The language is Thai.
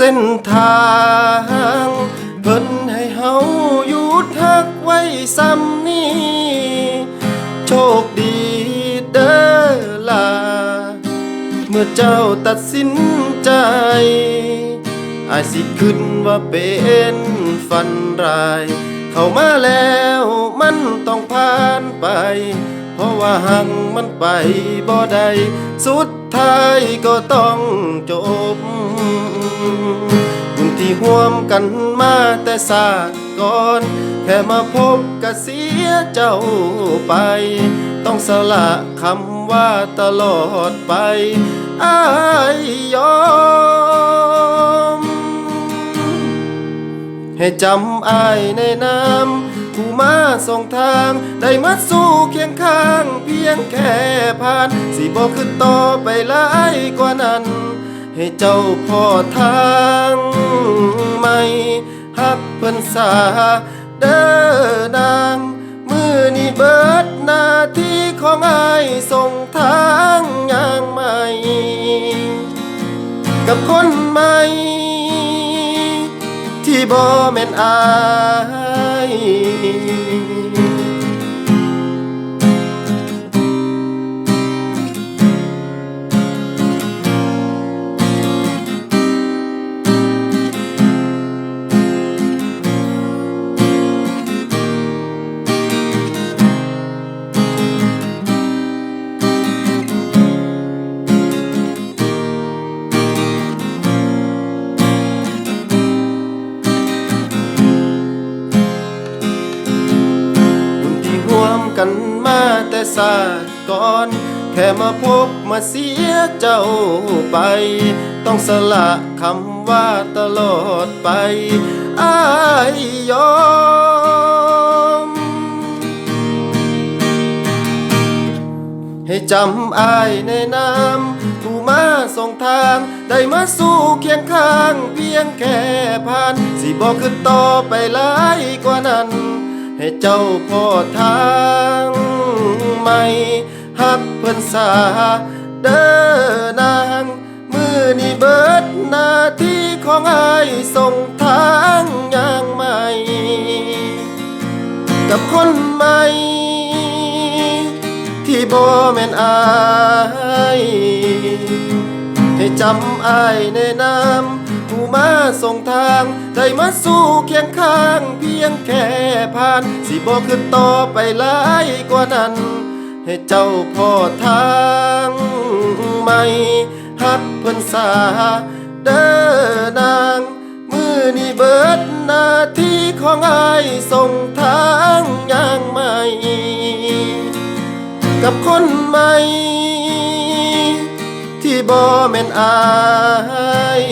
ส้นทางเพิ่นให้เฮาหยุดทักไว้ซ้ำนี้โชคดีเด้อล่ะเมื่อเจ้าตัดสินใจอายสิขึ้นว่าเป็นฝันร้าย เข้ามาแล้วมันต้องผ่านไป เพราะว่าหังมันไปบ่ได้สุดท้ายก็ต้องจบ บุญที่ห่วมกันมาแต่ศาสตร์ก่อน แค่มาพบก็เสียเจ้าไป ต้องสละคำว่าตลอดไปอายยอม ให้จำอายในน้ำผู้มาส่งทาง ได้มาสู้เคียงข้าง เพียงแค่ผ่าน สิบอกคือต่อไปหลายกว่านั้น ให้เจ้าพ่อทางไม่ฮักเพิ่นสาเด้อนางมือนี่เบิดหน้าที่ของอายส่งทางอย่างใหม่ กับคนใหม่ ที่บ่แม่นอาย กันมาแต่ศาสตร์ก่อน แค่มาพบมาเสียเจ้าไป ต้องสละคำว่าตลอดไปอายยอม ให้จำอายในน้ำผู้มาส่งทาง ได้มาสู้เคียงข้างเพียงแค่ผ่าน สิบอกคือต่อไปหลายกว่านั้น ให้เจ้าพ่อทางไม่ฮักเพิ่นสาเด้อนางมือนี่เบิดหน้าที่ของอายส่งทางอย่างใหม่ กับคนใหม่ ที่บ่แม่นอาย ให้จำอายในน้ำ มาส่งทาง ได้มาสู้เคียงข้าง เพียงแค่ผ่าน สิบ่ขึ้นต่อไปหลายกว่านั้น ให้เจ้าพ่อทางใหม่ฮักเพิ่นสาเด้อนาง มือนี่เบิดหน้าที่ของอายส่งทางอย่างใหม่ กับคนใหม่ที่บ่แม่นอาย